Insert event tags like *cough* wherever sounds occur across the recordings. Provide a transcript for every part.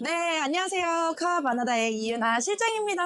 네, 안녕하세요. 카바나다의 이윤아 실장입니다.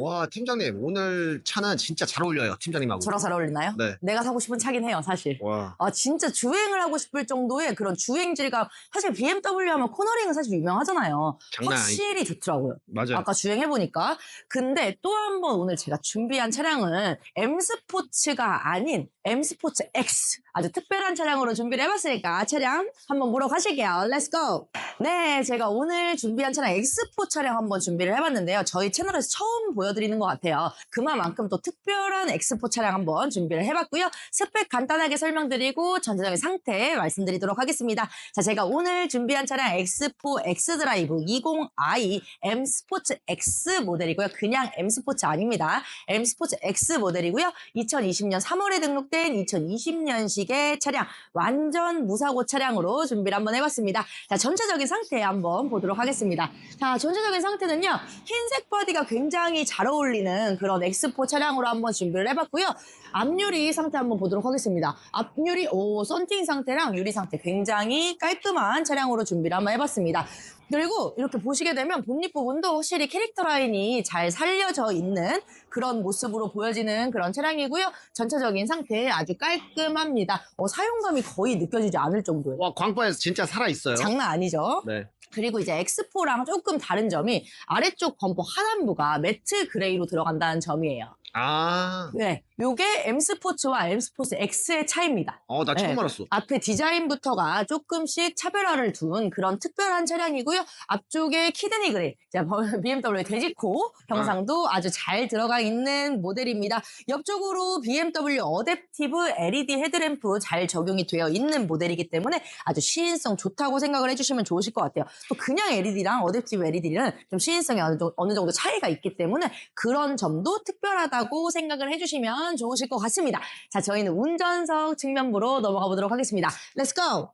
와, 팀장님, 오늘 차는 진짜 잘 어울려요, 팀장님하고. 저랑 잘 어울리나요? 네. 내가 사고 싶은 차긴 해요, 사실. 와. 아, 진짜 주행을 하고 싶을 정도의 그런 주행 질감. 사실 BMW 하면 코너링은 사실 유명하잖아요. 장난 아니- 확실히 좋더라고요. 맞아요. 아까 주행해보니까. 근데 또 한 번 오늘 제가 준비한 차량은 M 스포츠가 아닌 M 스포츠 X. 아주 특별한 차량으로 준비를 해봤으니까 차량 한번 보러 가실게요. Let's go! 네, 제가 오늘 준비한 차량 X포 차량 한번 준비를 해봤는데요. 저희 채널에서 처음 보여드리는 것 같아요. 그만큼 또 특별한 X포 차량 한번 준비를 해봤고요. 스펙 간단하게 설명드리고 전체적인 상태 말씀드리도록 하겠습니다. 자, 제가 오늘 준비한 차량 X4 X드라이브 20i M 스포츠 X 모델이고요. 그냥 M 스포츠 아닙니다. M 스포츠 X 모델이고요. 2020년 3월에 등록된 2020년식 의 차량 완전 무사고 차량으로 준비를 한번 해봤습니다. 자, 전체적인 상태 한번 보도록 하겠습니다. 자, 전체적인 상태는요. 흰색 바디가 굉장히 잘 어울리는 그런 X4 차량으로 한번 준비를 해봤고요. 앞유리 상태 한번 보도록 하겠습니다. 앞유리, 오, 썬팅 상태랑 유리 상태 굉장히 깔끔한 차량으로 준비를 한번 해봤습니다. 그리고 이렇게 보시게 되면 본닛 부분도 확실히 캐릭터 라인이 잘 살려져 있는 그런 모습으로 보여지는 그런 차량이고요. 전체적인 상태 아주 깔끔합니다. 어, 사용감이 거의 느껴지지 않을 정도예요. 와, 광파에서 진짜 살아 있어요. 장난 아니죠? 네. 그리고 이제 X4랑 조금 다른 점이 아래쪽 범퍼 하단부가 매트 그레이로 들어간다는 점이에요. 아, 네. 요게 M 스포츠와 M 스포츠 X의 차이입니다. 어, 나 처음 네. 알았어. 앞에 디자인부터가 조금씩 차별화를 둔 그런 특별한 차량이고요. 앞쪽에 키드니 그릴, 자, *laughs* BMW 돼지코 형상도 아 주 잘 들어가 있는 모델입니다. 옆쪽으로 BMW 어댑티브 LED 헤드램프 잘 적용이 되어 있는 모델이기 때문에 아주 시인성 좋다고 생각을 해주시면 좋으실 것 같아요. 또 그냥 LED랑 어댑티브 LED는 좀 시인성이 어느 정도 차이가 있기 때문에 그런 점도 특별하다고 생각을 해주시면 좋으실 것 같습니다. 자, 저희는 운전석 측면부로 넘어가 보도록 하겠습니다. 렛츠 고!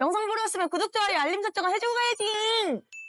영상 보러 왔으면 구독, 좋아요, 알림 설정을 해주고 가야지!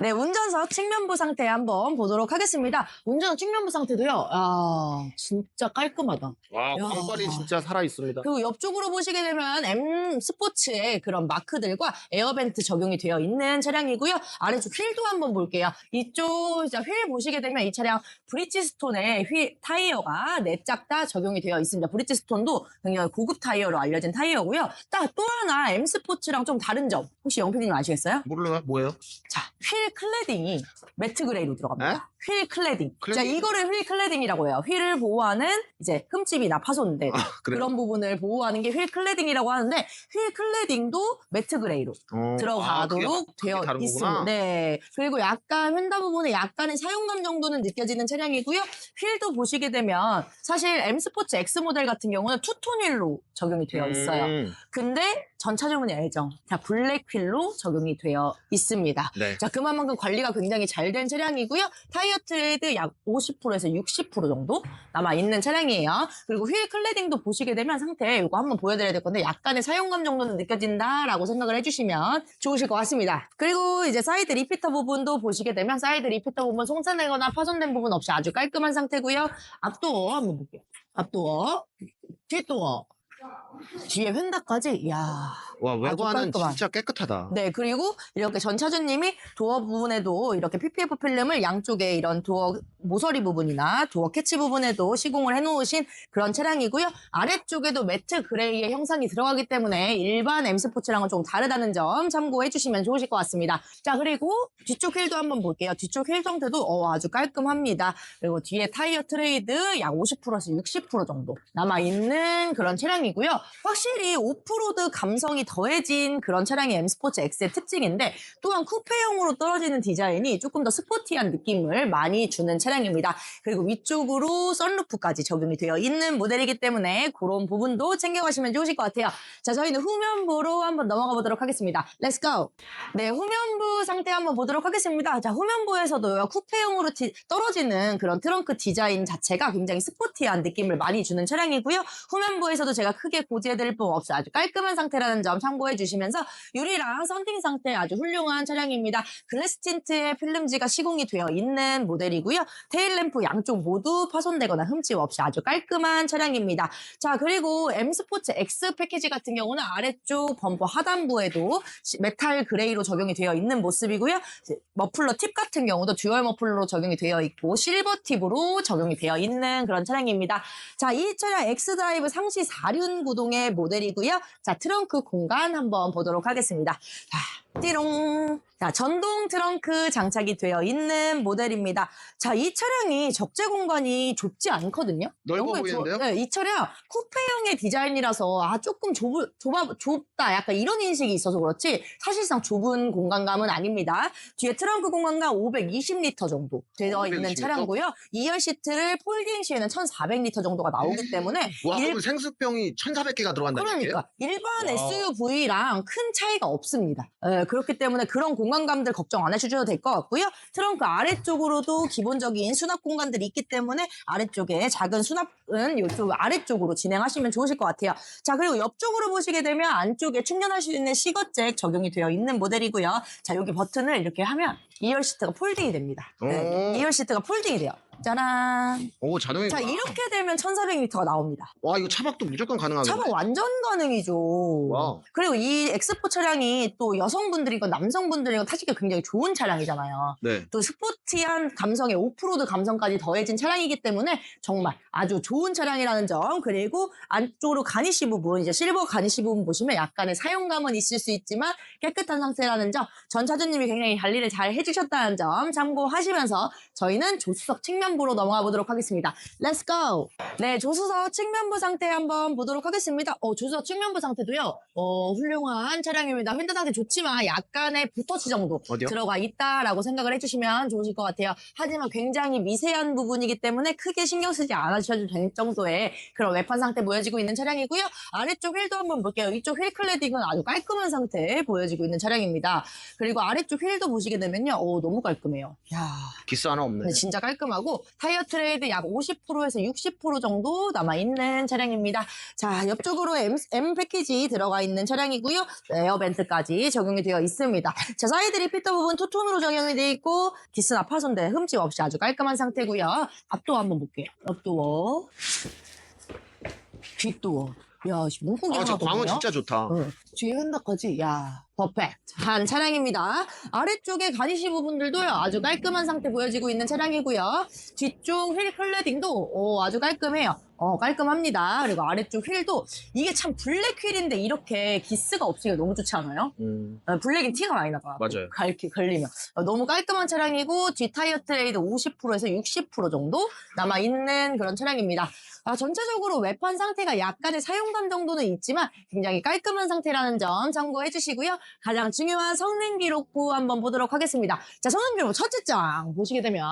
네, 운전석 측면부 상태 한번 보도록 하겠습니다. 운전석 측면부 상태도요, 아, 진짜 깔끔하다. 와, 야. 광발이 진짜 살아있습니다. 그리고 옆쪽으로 보시게 되면 M 스포츠의 그런 마크들과 에어벤트 적용이 되어 있는 차량이고요. 아래쪽 휠도 한번 볼게요. 이쪽 자, 휠 보시게 되면 이 차량 브리지스톤의 휠 타이어가 네 짝 다 적용이 되어 있습니다. 브리지스톤도 굉장히 고급 타이어로 알려진 타이어고요. 딱 또 하나 M 스포츠랑 좀 다른 점 혹시 영피디님 아시겠어요? 모르나? 뭐예요? 자, 휠 클레딩이 매트 그레이로 들어갑니다. 휠 클레딩. 자, 클레딩? 이거를 휠 클레딩이라고 해요. 휠을 보호하는 이제 흠집이나 파손된 아. 그런 부분을 보호하는 게 휠 클레딩이라고 하는데 휠 클레딩도 매트 그레이로 어, 아, 들어가도록 그게 되어 있습니다. 네. 그리고 약간 휀다 부분에 약간의 사용감 정도는 느껴지는 차량이고요. 휠도 보시게 되면 사실 M 스포츠 X 모델 같은 경우는 투톤 휠로 적용이 되어 있어요. 음, 근데 전차종은 L정. 자, 블랙 휠로 적용이 되어 있습니다. 네. 자, 그만큼 관리가 굉장히 잘 된 차량이고요. 타이어 트레이드 약 50%에서 60% 정도 남아 있는 차량이에요. 그리고 휠 클레딩도 보시게 되면 상태 이거 한번 보여드려야 될 건데 약간의 사용감 정도는 느껴진다라고 생각을 해주시면 좋으실 것 같습니다. 그리고 이제 사이드 리피터 부분도 보시게 되면 사이드 리피터 부분 송산되거나 파손된 부분 없이 아주 깔끔한 상태고요. 앞도어 한번 볼게요. 앞도어, 뒷도어, 뒤에 휀다까지 이야 와, 외관은 깔끔한. 진짜 깨끗하다. 네, 그리고 이렇게 전 차주님이 도어 부분에도 이렇게 PPF 필름을 양쪽에 이런 도어 모서리 부분이나 도어 캐치 부분에도 시공을 해놓으신 그런 차량이고요. 아래쪽에도 매트 그레이의 형상이 들어가기 때문에 일반 M 스포츠랑은 조금 다르다는 점 참고해 주시면 좋으실 것 같습니다. 자, 그리고 뒤쪽 휠도 한번 볼게요. 뒤쪽 휠 상태도 어, 아주 깔끔합니다. 그리고 뒤에 타이어 트레이드 약 50%에서 60% 정도 남아 있는 그런 차량이고 요. 확실히 오프로드 감성이 더해진 그런 차량이 M 스포츠 X의 특징인데 또한 쿠페형으로 떨어지는 디자인이 조금 더 스포티한 느낌을 많이 주는 차량입니다. 그리고 위쪽으로 썬루프까지 적용이 되어 있는 모델이기 때문에 그런 부분도 챙겨가시면 좋으실 것 같아요. 자, 저희는 후면부로 한번 넘어가 보도록 하겠습니다. 렛츠 고! 네, 후면부 상태 한번 보도록 하겠습니다. 자, 후면부에서도요, 쿠페형으로 디- 떨어지는 그런 트렁크 디자인 자체가 굉장히 스포티한 느낌을 많이 주는 차량이고요. 후면부에서도 제가 크게 고지해드릴 법 없어 아주 깔끔한 상태라는 점 참고해 주시면서 유리랑 썬팅 상태 아주 훌륭한 차량입니다. 글래스 틴트에 필름지가 시공이 되어 있는 모델이고요. 테일램프 양쪽 모두 파손되거나 흠집 없이 아주 깔끔한 차량입니다. 자 그리고 M 스포츠 X 패키지 같은 경우는 아래쪽 범퍼 하단부에도 시- 메탈 그레이로 적용이 되어 있는 모습이고요. 머플러 팁 같은 경우도 듀얼 머플러로 적용이 되어 있고 실버 팁으로 적용이 되어 있는 그런 차량입니다. 자, 이 차량 X드라이브 상시 4륜 구동의 모델이고요. 자, 트렁크 공간 한번 보도록 하겠습니다. 자, 띠롱. 자, 전동 트렁크 장착이 되어 있는 모델입니다. 자, 이 차량이 적재 공간이 좁지 않거든요. 넓어 좋아- 보이는데요? 네, 이 차량 쿠페형의 디자인이라서 아 조금 좁, 좁아, 좁다 약간 이런 인식이 있어서 그렇지 사실상 좁은 공간감은 아닙니다. 뒤에 트렁크 공간감 520리터 정도 되어 있는 520 리터? 차량이고요. 2열 시트를 폴딩 시에는 1,400리터 정도가 나오기 때문에 와, 일- 그럼 생수병이 1,400개가 들어간다는 얘기예요? 그러니까 일반 와우. SUV랑 큰 차이가 없습니다. 예, 그렇기 때문에 그런 공간감들 걱정 안 하셔도 될 것 같고요. 트렁크 아래쪽으로도 기본적인 수납 공간들이 있기 때문에 아래쪽에 작은 수납은 이쪽 아래쪽으로 진행하시면 좋으실 것 같아요. 자 그리고 옆쪽으로 보시게 되면 안쪽에 충전할 수 있는 시거잭 적용이 되어 있는 모델이고요. 자 여기 버튼을 이렇게 하면 2열 시트가 폴딩이 됩니다. 네, 오. 2열 시트가 폴딩이 돼요. 짜란. 오, 자동이구나. 자 이렇게 되면 1,400리터가 나옵니다. 와, 이거 차박도 무조건 가능하겠네. 차박 완전 가능이죠. 와우. 그리고 이 엑스포 차량이 또 여성분들이건 남성분들이건 타시기가 굉장히 좋은 차량이잖아요. 네. 또 스포티한 감성에 오프로드 감성까지 더해진 차량이기 때문에 정말 아주 좋은 차량이라는 점 그리고 안쪽으로 가니쉬 부분 이제 실버 가니쉬 부분 보시면 약간의 사용감은 있을 수 있지만 깨끗한 상태라는 점 전 차주님이 굉장히 관리를 잘 해주셨다는 점 참고하시면서 저희는 조수석 측면 부로 넘어가 보도록 하겠습니다. Let's go! 네, 조수석 측면부 상태 한번 보도록 하겠습니다. 어, 조수석 측면부 상태도요, 어, 훌륭한 차량입니다. 휠드 상태 좋지만 약간의 붓터치 정도 어디요? 들어가 있다라고 생각을 해주시면 좋으실 것 같아요. 하지만 굉장히 미세한 부분이기 때문에 크게 신경 쓰지 않으셔도 될 정도의 그런 외판 상태 보여지고 있는 차량이고요. 아래쪽 휠도 한번 볼게요. 이쪽 휠 클래딩은 아주 깔끔한 상태 보여지고 있는 차량입니다. 그리고 아래쪽 휠도 보시게 되면요. 오, 너무 깔끔해요. 야 기스 하나 없네. 근데 진짜 깔끔하고 타이어 트레이드 약 50%에서 60% 정도 남아있는 차량입니다. 자, 옆쪽으로 M, M 패키지 들어가 있는 차량이고요. 에어벤트까지 적용이 되어 있습니다. 자, 사이드 리피터 부분 투톤으로 적용이 되어 있고 기스나 파손대 흠집 없이 아주 깔끔한 상태고요. 앞도어 한번 볼게요. 앞도어. 뒷도어. 야, 씨, 문콕이 아, 저 광어. 진짜 좋다. 어, 뒤에 핸드까지 야 퍼펙트 한 차량입니다 아래쪽에 가니쉬 부분들도요 아주 깔끔한 상태 보여지고 있는 차량이고요 뒤쪽 휠 클래딩도 오, 아주 깔끔해요 어 깔끔합니다 그리고 아래쪽 휠도 이게 참 블랙 휠인데 이렇게 기스가 없으니까 너무 좋지 않아요? 음, 어, 블랙인 티가 많이 나가 맞아요. 갈기 걸리면 어, 너무 깔끔한 차량이고 뒤 타이어 트레이드 50%에서 60% 정도 남아 있는 그런 차량입니다. 아, 전체적으로 외판 상태가 약간의 사용감 정도는 있지만 굉장히 깔끔한 상태라는 점 참고해 주시고요. 가장 중요한 성능 기록부 한번 보도록 하겠습니다. 자, 성능 기록부 첫째 장 보시게 되면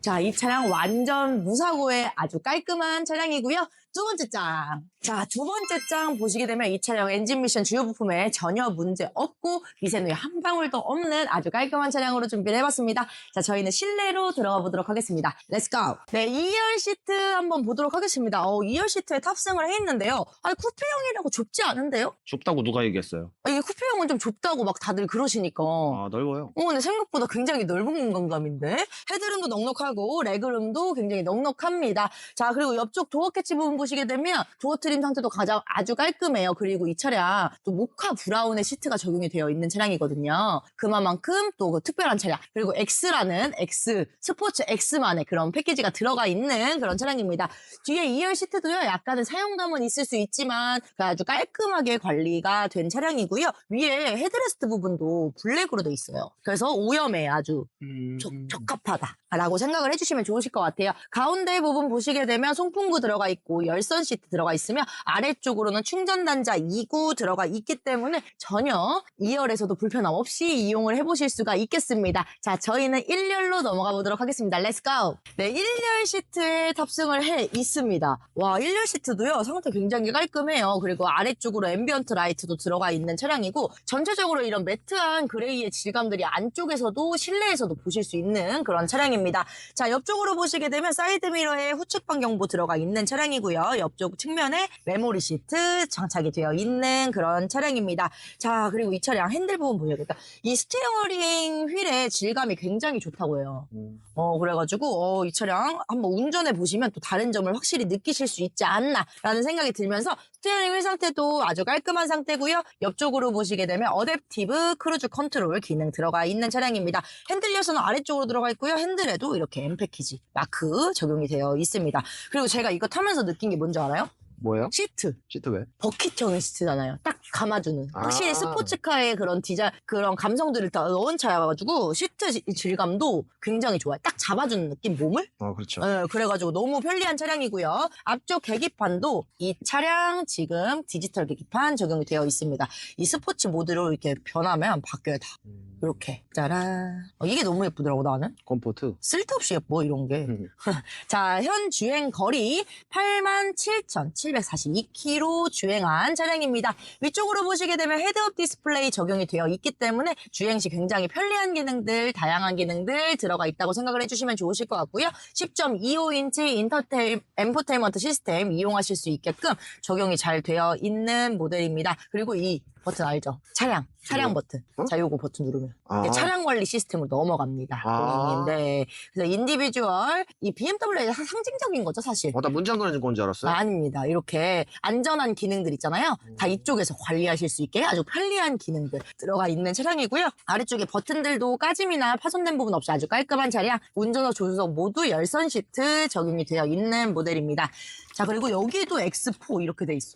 자, 이 차량 완전 무사고의 아주 깔끔한 차량이고요. 두 번째 장. 자, 두 번째 장 보시게 되면 이 차량 엔진 미션 주요 부품에 전혀 문제 없고 미세누이 한 방울도 없는 아주 깔끔한 차량으로 준비를 해봤습니다. 자, 저희는 실내로 들어가 보도록 하겠습니다. 렛츠 고! 네, 2열 시트 한번 보도록 하겠습니다. 어, 2열 시트에 탑승을 했는데요. 아니, 쿠페형이라고 좁지 않은데요? 좁다고 누가 얘기했어요? 아, 이게 쿠페형은 좀 좁다고 막 다들 그러시니까. 아, 넓어요. 어, 근데 생각보다 굉장히 넓은 공간감인데? 헤드룸도 넉넉하고, 레그룸도 굉장히 넉넉합니다. 자, 그리고 옆쪽 도어 캐치 부분 보시게 되면, 도어 트림 상태도 가장 아주 깔끔해요. 그리고 이 차량, 또 모카 브라운의 시트가 적용이 되어 있는 차량이거든요. 그만큼 또 그 특별한 차량. 그리고 X라는 X, 스포츠 X만의 그런 패키지가 들어가 있는 그런 차량입니다. 뒤에 2열 시트도요, 약간의 사용감은 있을 수 있지만, 그 아주 깔끔하게 관리가 된 차량이고요. 위에 헤드레스트 부분도 블랙으로 돼 있어요. 그래서 오염에 아주 음, 적, 적합하다라고 생각을 해주시면 좋으실 것 같아요. 가운데 부분 보시게 되면 송풍구 들어가 있고 열선 시트 들어가 있으면 아래쪽으로는 충전 단자 2구 들어가 있기 때문에 전혀 2열에서도 불편함 없이 이용을 해보실 수가 있겠습니다. 자, 저희는 1열로 넘어가 보도록 하겠습니다. 렛츠 고! 네, 1열 시트에 탑승을 해 있습니다. 와, 1열 시트도요, 상태 굉장히 깔끔해요. 그리고 아래쪽으로 앰비언트 라이트도 들어가 있는 차량이고 전체적으로 이런 매트한 그레이의 질감들이 안쪽에서도 실내에서도 보실 수 있는 그런 차량입니다. 자, 옆쪽으로 보시게 되면 사이드 미러에 후측방 경보 들어가 있는 차량이고요. 있고요. 옆쪽 측면에 메모리 시트 장착이 되어 있는 그런 차량입니다. 자, 그리고 이 차량 핸들 부분 보셔야겠다. 이 스티어링 휠의 질감이 굉장히 좋다고 해요. 음. 어, 그래가지고, 어, 이 차량 한번 운전해 보시면 또 다른 점을 확실히 느끼실 수 있지 않나라는 생각이 들면서 스티어링 휠 상태도 아주 깔끔한 상태고요. 옆쪽으로 보시게 되면 어댑티브 크루즈 컨트롤 기능 들어가 있는 차량입니다. 핸들 열선은 아래쪽으로 들어가 있고요. 핸들에도 이렇게 M 패키지 마크 적용이 되어 있습니다. 그리고 제가 이거 타면서 느낀 게 뭔지 알아요? 뭐예요? 시트. 시트 왜? 버킷형 시트잖아요. 딱 감아주는. 확실히 아. 스포츠카의 그런 디자, 그런 감성들을 다 넣은 차여가지고 시트 지- 질감도 굉장히 좋아요. 딱 잡아주는 느낌, 몸을? 어, 그렇죠. 네, 그래가지고 너무 편리한 차량이고요. 앞쪽 계기판도 이 차량 지금 디지털 계기판 적용이 되어 있습니다. 이 스포츠 모드로 이렇게 변하면 바뀌어요, 다. 음. 이렇게. 짜란. 어, 이게 너무 예쁘더라고, 나는. 컴포트. 쓸데없이 예뻐, 이런 게. 음. *laughs* 자, 현 주행 거리 87,742km 주행한 차량입니다. 위쪽으로 보시게 되면 헤드업 디스플레이 적용이 되어 있기 때문에 주행 시 굉장히 편리한 기능들, 다양한 기능들 들어가 있다고 생각을 해주시면 좋으실 것 같고요. 10.25인치 인터테일, 엔포테인먼트 시스템 이용하실 수 있게끔 적용이 잘 되어 있는 모델입니다. 그리고 이 버튼 알죠? 차량, 차량 이거? 버튼. 어? 자, 요거 버튼 누르면. 아. 이게 차량 관리 시스템으로 넘어갑니다. 아. 고객님. 네. 그래서 인디비주얼, 이 BMW의 상징적인 거죠, 사실. 어, 나 문장 그리는 건줄 알았어요. 아, 닙니다 이렇게 안전한 기능들 있잖아요. 다 음. 이쪽에서 관리하실 수 있게 아주 편리한 기능들 들어가 있는 차량이고요. 아래쪽에 버튼들도 까짐이나 파손된 부분 없이 아주 깔끔한 차량. 운전석, 조수석 모두 열선 시트 적용이 되어 있는 모델입니다. 자, 그리고 여기도 X4 이렇게 돼 있어.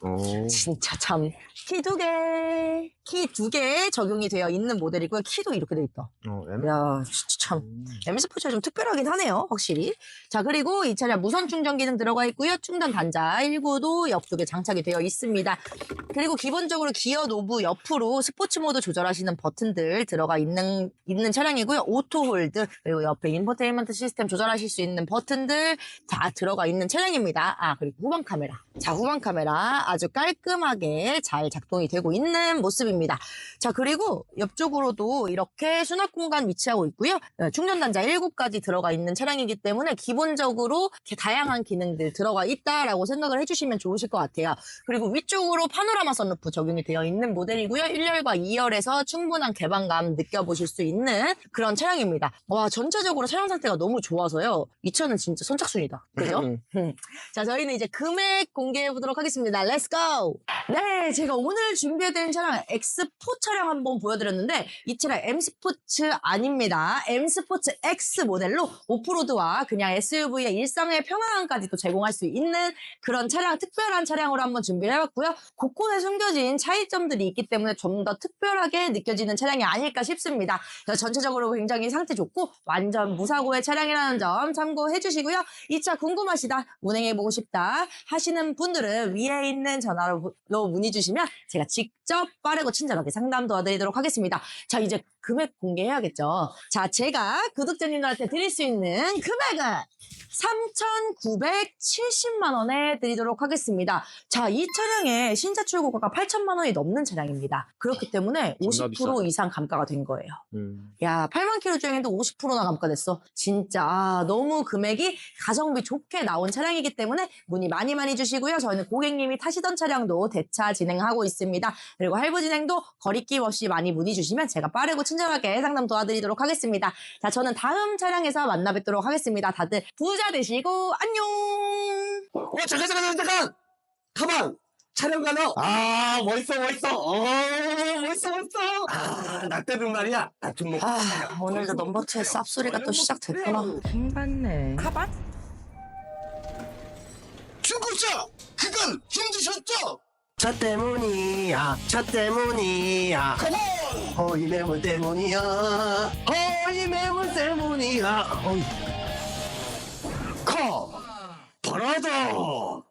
어. *laughs* 진짜 참. 키두 개, 키 두개 적용이 되어 있는 모델이고요. 키도 이렇게 돼 있다. 어, M? 야, 진짜 참. 음. M-스포츠가 좀 특별하긴 하네요, 확실히. 자, 그리고 이 차량 무선 충전 기능 들어가 있고요. 충전 단자 1구도 옆쪽에 장착이 되어 있습니다. 그리고 기본적으로 기어 노브 옆으로 스포츠 모드 조절하시는 버튼들 들어가 있는, 있는 차량이고요. 오토 홀드, 그리고 옆에 인포테인먼트 시스템 조절하실 수 있는 버튼들 다 들어가 있는 차량입니다. 아, 그리고 후방 카메라. 자, 후방 카메라 아주 깔끔하게 잘 작동이 되고 있는 모습입니다. 자, 그리고 옆쪽으로도 이렇게 수납 공간 위치하고 있고요. 어, 충전 단자 7가지 들어가 있는 차량이기 때문에 기본적으로 이렇게 다양한 기능들 들어가 있다라고 생각을 해주시면 좋으실 것 같아요. 그리고 위쪽으로 파노라마 선루프 적용이 되어 있는 모델이고요. 1열과 2열에서 충분한 개방감 느껴보실 수 있는 그런 차량입니다. 와, 전체적으로 차량 상태가 너무 좋아서요. 이 차는 진짜 선착순이다. 그죠? 음. 음. 자, 저희는 이제 금액 공개해 보도록 하겠습니다. 렛츠 고! 네, 제가 오늘 준비해드린 차량 X4 차량 한번 보여드렸는데 이 차량 M 스포츠 아닙니다. M 스포츠 X 모델로 오프로드와 그냥 SUV의 일상의 평안함까지도 제공할 수 있는 그런 차량, 특별한 차량으로 한번 준비를 해봤고요. 곳곳에 숨겨진 차이점들이 있기 때문에 좀 더 특별하게 느껴지는 차량이 아닐까 싶습니다. 전체적으로 굉장히 상태 좋고 완전 무사고의 차량이라는 점 참고해 주시고요. 이 차 궁금하시다, 운행해보고 싶다 하시는 분들은 위에 있는 전화로 로 문의 주시면 제가 직접 빠르고 친절하게 상담 도와드리도록 하겠습니다. 자, 이제 금액 공개해야겠죠. 자, 제가 구독자님들한테 드릴 수 있는 금액은 3,970만 원에 드리도록 하겠습니다. 자, 이 차량의 신차 출고가가 8천만 원이 넘는 차량입니다. 그렇기 때문에 존나 50% 비싸네. 이상 감가가 된 거예요. 음. 야, 8만 킬로 주행해도 50%나 감가됐어. 진짜 아, 너무 금액이 가성비 좋게 나온 차량이기 때문에 문의 많이 많이 주시고요. 저희는 고객님이 타시던 차량도 대차 진행하고 있습니다. 그리고 할부 진행도 거리낌 없이 많이 문의 주시면 제가 빠르고 친 절하게 상담 도와드리도록 하겠습니다. 자, 저는 다음 차량에서 만나 뵙도록 하겠습니다. 다들 부자 되시고 안녕. 어, 잠깐, 잠깐, 잠깐! 가방! 촬영 가너! 아, 멋있어, 멋있어! 어, 멋있어, 멋있어! 아, 나 때는 말이야. 나좀 먹고. 아, 오늘도 넘버 2의 쌉소리가 또 시작됐구나. 킹받네. 가방? 중국자! 그건 힘드셨죠? 차 때문이야, 차 때문이야. 허이 매물 때문이야. 허이 매물 때문이야. 허이. 커! 버라더!